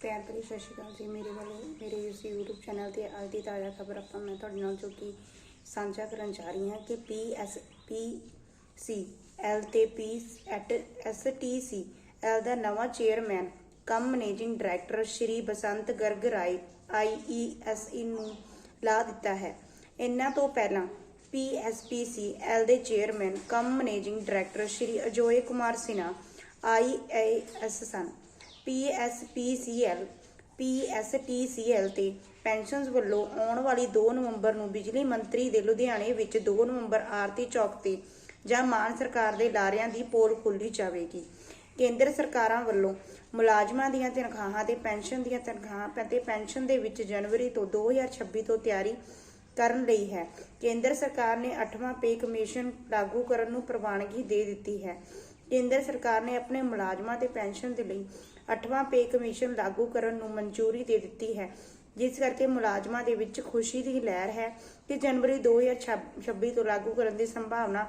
ਪਿਆਰ ਭਰੀ ਸਤਿ ਸ਼੍ਰੀ ਅਕਾਲ ਜੀ। ਮੇਰੇ ਵੱਲੋਂ ਮੇਰੇ ਇਸ YouTube ਚੈਨਲ ਤੇ ਅੱਜ ਦੀ ਤਾਜ਼ਾ ਖਬਰ ਆਪਾਂ ਮੈਂ ਤੁਹਾਡੇ ਨਾਲ ਜੋ ਕਿ ਸਾਂਝਾ ਕਰਨ ਜਾ ਰਹੀ ਹਾਂ ਕਿ PSPC L ਤੇ P ਟੀ ਸੀ L ਦਾ ਨਵਾਂ chairman cum managing director Shri Basant Garg Rai IESE ਨੂੰ ਲਾ ਦਿੱਤਾ ਹੈ। ਇਹਨਾਂ ਤੋਂ ਪਹਿਲਾਂ PSPC L ਦੇ chairman cum managing director Shri Ajoy Kumar Sinha IAS ਸਨ। PSPCL PSTCL ਤੇ ਪੈਨਸ਼ਨਸ ਵੱਲੋਂ ਆਉਣ ਵਾਲੀ 2 ਨਵੰਬਰ ਨੂੰ ਬਿਜਲੀ ਮੰਤਰੀ ਦੇ ਲੁਧਿਆਣੇ ਵਿੱਚ 2 ਨਵੰਬਰ ਆਰਤੀ ਚੌਕ ਤੇ ਜਾਂ ਮਾਨ ਸਰਕਾਰ ਦੇ ਲਾਰਿਆਂ ਦੀ ਪੋਲ ਖੋਲੀ ਜਾਵੇਗੀ। ਕੇਂਦਰ ਸਰਕਾਰਾਂ ਵੱਲੋਂ ਮੁਲਾਜ਼ਮਾਂ ਦੀਆਂ ਤਨਖਾਹਾਂ ਤੇ ਪੈਨਸ਼ਨ ਦੀਆਂ ਤਨਖਾਹਾਂ ਅਤੇ ਪੈਨਸ਼ਨ ਦੇ ਵਿੱਚ ਜਨਵਰੀ ਤੋਂ 2026 ਤੋਂ ਤਿਆਰੀ ਕਰਨ ਲਈ ਹੈ। ਕੇਂਦਰ ਸਰਕਾਰ ਨੇ 8ਵਾਂ ਪੇ ਕਮਿਸ਼ਨ ਲਾਗੂ ਕਰਨ ਨੂੰ ਪ੍ਰਵਾਨਗੀ ਦੇ ਦਿੱਤੀ ਹੈ। ਕੇਂਦਰ ਸਰਕਾਰ ਨੇ ਆਪਣੇ ਮੁਲਾਜ਼ਮਾਂ ਤੇ ਪੈਨਸ਼ਨ ਦੇ ਲਈ 8ਵਾਂ ਪੇ ਕਮਿਸ਼ਨ ਲਾਗੂ ਕਰਨ ਨੂੰ ਮਨਜ਼ੂਰੀ ਦੇ ਦਿੱਤੀ ਹੈ, ਜਿਸ ਕਰਕੇ ਮੁਲਾਜ਼ਮਾਂ ਦੇ ਵਿੱਚ ਖੁਸ਼ੀ ਦੀ ਲਹਿਰ ਹੈ ਕਿ ਜਨਵਰੀ 2026 ਤੋਂ ਲਾਗੂ ਕਰਨ ਦੀ ਸੰਭਾਵਨਾ,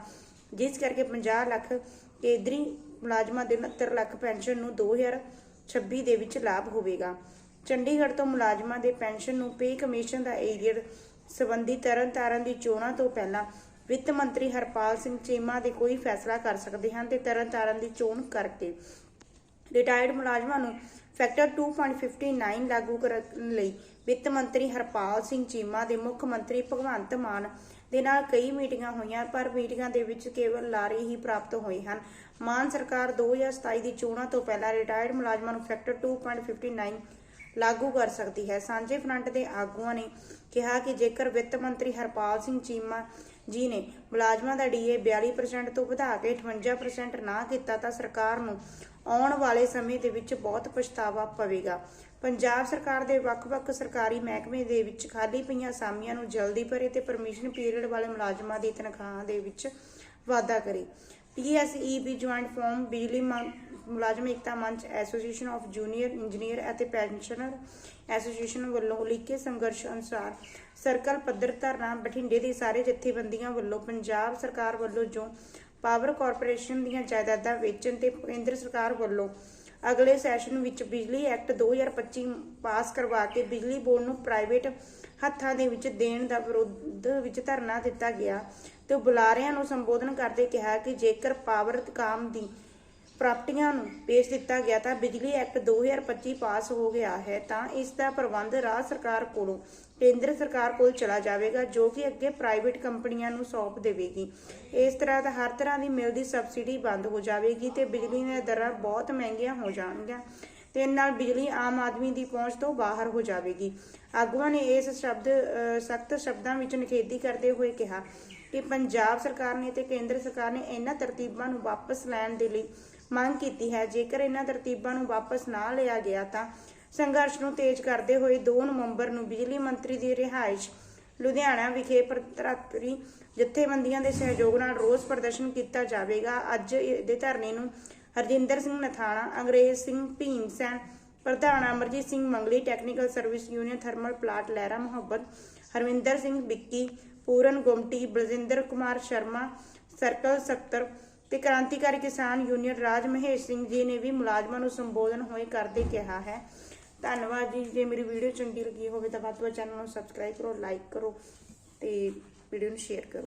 ਜਿਸ ਕਰਕੇ 50 ਲੱਖ ਕੇਂਦਰੀ ਮੁਲਾਜ਼ਮਾਂ ਦੇ 69 ਲੱਖ ਪੈਨਸ਼ਨ ਨੂੰ 2026 ਦੇ ਵਿੱਚ ਲਾਭ ਹੋਵੇਗਾ। ਚੰਡੀਗੜ੍ਹ ਤੋਂ ਮੁਲਾਜ਼ਮਾਂ ਦੇ ਪੈਨਸ਼ਨ ਨੂੰ ਪੇ ਕਮਿਸ਼ਨ ਦਾ ਏਰੀਅਰ ਸੰਬੰਧੀ ਤਰਨਤਾਰਨ ਦੀ ਚੋਣਾਂ ਤੋਂ ਪਹਿਲਾਂ ਵਿੱਤ ਮੰਤਰੀ ਹਰਪਾਲ ਸਿੰਘ ਚੀਮਾ ਦੇ ਕੋਈ ਫੈਸਲਾ ਕਰ ਸਕਦੇ ਹਨ ਤੇ ਤਰਨਤਾਰਨ ਦੀ ਚੋਣ ਕਰਕੇ। ਰਿਟਾਇਰਡ ਮੁਲਾਜ਼ਮਾਂ ਨੂੰ ਫੈਕਟਰ 2.59 ਲਾਗੂ ਕਰਨ ਲਈ ਵਿੱਤ ਮੰਤਰੀ ਹਰਪਾਲ ਸਿੰਘ ਚੀਮਾ ਦੇ ਮੁੱਖ ਮੰਤਰੀ ਭਗਵੰਤ ਮਾਨ ਦੇ ਨਾਲ ਕਈ ਮੀਟਿੰਗਾਂ ਹੋਈਆਂ, ਪਰ ਮੀਟਿੰਗਾਂ ਦੇ ਵਿੱਚ ਕੇਵਲ ਲਾਰੇ ਹੀ ਪ੍ਰਾਪਤ ਹੋਏ ਹਨ। ਮਾਨ ਸਰਕਾਰ 2027 ਦੀ ਚੋਣਾਂ ਤੋਂ ਪਹਿਲਾਂ ਰਿਟਾਇਰਡ ਮੁਲਾਜ਼ਮਾਂ ਨੂੰ ਫੈਕਟਰ 2.59 ਲਾਗੂ ਕਰ ਸਕਦੀ ਹੈ। ਸਾਂਝੇ ਫਰੰਟ ਦੇ ਆਗੂਆਂ ਨੇ ਕਿਹਾ ਕਿ ਜੇਕਰ ਵਿੱਤ ਮੰਤਰੀ ਹਰਪਾਲ ਸਿੰਘ ਚੀਮਾ ਜੀ ਨੇ ਮੁਲਾਜ਼ਮਾਂ ਦਾ ਡੀਏ 42% ਤੋਂ ਵਧਾ ਕੇ 58% ਨਾ ਕੀਤਾ ਤਾਂ ਸਰਕਾਰ ਨੂੰ ਆਉਣ ਵਾਲੇ ਸਮੇਂ ਦੇ ਵਿੱਚ ਬਹੁਤ ਪਛਤਾਵਾ ਪਵੇਗਾ। ਪੰਜਾਬ ਸਰਕਾਰ ਦੇ ਵੱਖ-ਵੱਖ ਸਰਕਾਰੀ ਮਹਿਕਮੇ ਦੇ ਵਿੱਚ ਖਾਲੀ ਪਈਆਂ ਅਸਾਮੀਆਂ ਨੂੰ ਜਲਦੀ ਭਰੇ ਤੇ ਪਰਮਿਸ਼ਨ ਪੀਰੀਅਡ ਵਾਲੇ ਮੁਲਾਜ਼ਮਾਂ ਦੀ ਤਨਖਾਹਾਂ ਦੇ ਵਿੱਚ ਵਾਧਾ ਕਰੇ। ਪੀਐਸਈਬੀ joint farm Bijli Mulazam Ekta Manch association of junior engineer ਅਤੇ ਪੈਨਸ਼ਨਰ ਐਸੋਸੀਏਸ਼ਨ ਵੱਲੋਂ ਲਿਖੇ ਸੰਘਰਸ਼ ਅਨੁਸਾਰ ਸਰਕਲ, ਪੱਧਰ, ਧਰਨਾ, ਬਠਿੰਡੇ ਦੀ ਸਾਰੇ ਜਥੇਬੰਦੀਆਂ ਵੱਲੋਂ ਪੰਜਾਬ ਸਰਕਾਰ ਵੱਲੋਂ ਜੋ ਪਾਵਰ ਕਾਰਪੋਰੇਸ਼ਨ ਦੀਆਂ ਜਾਇਦਾਦਾਂ ਵੇਚਣ ਤੇ ਕੇਂਦਰ ਸਰਕਾਰ ਵੱਲੋਂ ਅਗਲੇ ਸੈਸ਼ਨ ਵਿੱਚ ਬਿਜਲੀ ਐਕਟ 2025 ਪਾਸ ਕਰਵਾ ਕੇ ਬਿਜਲੀ ਬੋਰਡ ਨੂੰ ਪ੍ਰਾਈਵੇਟ ਹੱਥਾਂ ਦੇ ਵਿੱਚ ਦੇਣ ਦਾ ਵਿਰੋਧ ਵਿੱਚ ਧਰਨਾ ਦਿੱਤਾ ਗਿਆ ਤੇ ਬੁਲਾਰਿਆਂ ਨੂੰ ਸੰਬੋਧਨ ਕਰਦੇ ਕਿਹਾ ਕਿ ਜੇਕਰ ਪਾਵਰ ਕਾਮ ਦੀ ਪ੍ਰਾਪਤੀਆਂ ਨੂੰ ਪੇਸ਼ ਦਿੱਤਾ ਗਿਆ ਤਾਂ ਬਿਜਲੀ ਐਕਟ 2025 ਪਾਸ ਹੋ ਗਿਆ ਹੈ ਤਾਂ ਇਸ ਦਾ ਪ੍ਰਬੰਧ ਰਾਜ ਸਰਕਾਰ ਕੋਲੋਂ ਕੇਂਦਰ ਸਰਕਾਰ ਕੋਲ ਚਲਾ ਜਾਵੇਗਾ, ਜੋ ਕਿ ਅੱਗੇ ਪ੍ਰਾਈਵੇਟ ਕੰਪਨੀਆਂ ਨੂੰ ਸੌਂਪ ਦੇਵੇਗੀ। ਇਸ ਤਰ੍ਹਾਂ ਦਾ ਹਰ ਤਰ੍ਹਾਂ ਦੀ ਮਿਲਦੀ ਸਬਸਿਡੀ ਬੰਦ ਹੋ ਜਾਵੇਗੀ ਤੇ ਬਿਜਲੀ ਦੀਆਂ ਦਰਾਂ ਬਹੁਤ ਮਹਿੰਗੀਆਂ ਹੋ ਜਾਣਗੀਆਂ। ਤੇ ਨਾਲ ਬਿਜਲੀ ਆਮ ਆਦਮੀ ਦੀ ਪਹੁੰਚ ਤੋਂ ਬਾਹਰ ਹੋ ਜਾਵੇਗੀ। ਆਗੂਆਂ ਨੇ ਇਸ ਸ਼ਬਦ ਸਖਤ ਸ਼ਬਦਾਂ ਵਿੱਚ ਨਿਖੇਧੀ ਕਰਦੇ ਹੋਏ ਕਿਹਾ ਕਿ ਪੰਜਾਬ ਸਰਕਾਰ ਨੇ ਤੇ ਕੇਂਦਰ ਸਰਕਾਰ ਨੇ ਇਹਨਾਂ ਤਰਤੀਬਾਂ ਨੂੰ ਵਾਪਸ ਲੈਣ ਦੇ ਲਈ ਮੰਗ ਕੀਤੀ ਹੈ। ਜੇਕਰ ਇਹਨਾਂ ਤਰਤੀਬਾਂ ਨੂੰ ਵਾਪਸ ਨਾ ਲਿਆ ਗਿਆ ਤਾਂ ਸੰਘਰਸ਼ ਨੂੰ ਤੇਜ਼ ਕਰਦੇ ਹੋਏ 2 ਨਵੰਬਰ ਨੂੰ ਬਿਜਲੀ ਮੰਤਰੀ ਦੀ ਰਿਹਾਇਸ਼ ਲੁਧਿਆਣਾ ਵਿਖੇ ਪ੍ਰਤਰੀ ਜਥੇਬੰਦੀਆਂ ਦੇ ਸਹਿਯੋਗ ਨਾਲ ਰੋਸ ਪ੍ਰਦਰਸ਼ਨ ਕੀਤਾ ਜਾਵੇਗਾ। ਅੱਜ ਦੇ ਧਰਨੇ ਨੂੰ ਹਰਜਿੰਦਰ ਸਿੰਘ ਨਥਾਣਾ, ਅੰਗਰੇਜ਼ ਸਿੰਘ ਭੀਮ ਸੈਨ, ਪ੍ਰਧਾਨ Amarjit Singh Mangli, technical service union thermal plant Lehra Mohabbat Harvinder Singh Bikki Puran Gumti, Baljinder Kumar Sharma, circle ਸਕੱਤਰ ਤੇ ਕ੍ਰਾਂਤੀਕਾਰੀ ਕਿਸਾਨ ਯੂਨੀਅਨ ਰਾਜ ਮਹੇਸ਼ ਸਿੰਘ ਜੀ ਨੇ ਵੀ ਮੁਲਾਜ਼ਮਾਂ ਨੂੰ ਸੰਬੋਧਨ ਹੋਏ ਕਰਦੇ ਕਿਹਾ ਹੈ। ਧੰਨਵਾਦ ਜੀ। ਜੇ ਮੇਰੀ ਵੀਡੀਓ ਚੰਗੀ ਲੱਗੀ ਹੋਵੇ ਤਾਂ ਵੱਧ ਤੋਂ ਵੱਧ ਚੈਨਲ ਨੂੰ ਸਬਸਕ੍ਰਾਈਬ ਕਰੋ, ਲਾਈਕ ਕਰੋ ਤੇ ਵੀਡੀਓ ਨੂੰ ਸ਼ੇਅਰ ਕਰੋ।